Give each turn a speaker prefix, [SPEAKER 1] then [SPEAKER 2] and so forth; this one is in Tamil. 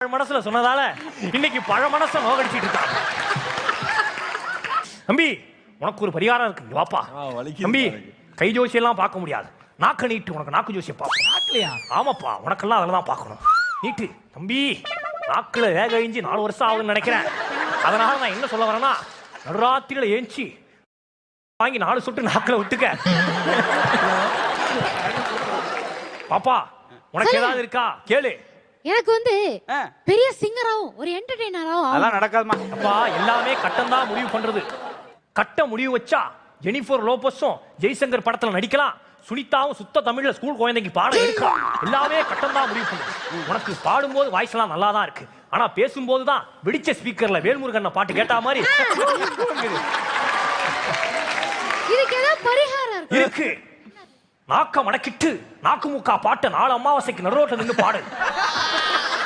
[SPEAKER 1] பழ மனசுல சொன்னதால இன்னைக்கு பழ மனசை நோகடிச்சிட்டு இருக்கான் தம்பி உனக்கு ஒரு பரிகாரம் இருக்கு. வாப்பா. தம்பி. கை ஜோசியெல்லாம் பார்க்க முடியாது. நாக்க நீட்டு உனக்கு நாக்கு ஜோசியம் பார்ப்போம்.
[SPEAKER 2] நாக்கலையா?
[SPEAKER 1] ஆமாப்பா உனக்கெல்லாம் அதில் தான் பார்க்கணும். நீட்டு. தம்பி நாக்குல வேக கழிஞ்சு நாலு வருஷம் ஆகுதுன்னு நினைக்கிறேன். அதனால நான் என்ன சொல்ல வரேன்னா நடுராத்திரியில ஏஞ்சி வாங்கி நாலு சொட்டு நாக்குல விட்டுக்க. பாப்பா உனக்கு ஏதாவது இருக்கா? கேளு.
[SPEAKER 3] எனக்கு வந்து. பெரிய சிங்கராவும் ஒரு என்டர்டெய்னராவும்
[SPEAKER 4] அதெல்லாம் நடக்காதுமா.
[SPEAKER 1] அப்பா எல்லாமே கட்டம் தான் முடிவு பண்றது. கட்ட முடிவு வச்சா ஜெனிஃபர் லோபஸும் ஜெய்சங்கர் படத்துல நடிக்கலாம். சுனிதாவும் சுத்த தமிழ்ல ஸ்கூல் குழந்தைக்கு பாடம் எடுக்கலாம். எல்லாமே கட்டம் தான் முடிவு பண்ணுது உனக்கு பாடும்போது வாய்ஸ் எல்லாம் நல்லா தான் இருக்கு. ஆனா பேசும்போது தான் வெடிச்ச ஸ்பீக்கர்ல வேல்முருகன் பாட்டு கேட்டா மாதிரி
[SPEAKER 3] இதுக்கு ஏதாவது பரிகாரம் இருக்கு.
[SPEAKER 1] இருக்கு. நாக்க மடக்கிட்டு நாக்கு முக்கா பாட்டை நாலு அமாவாசைக்கு நடுரோட்டில் நின்று பாடு.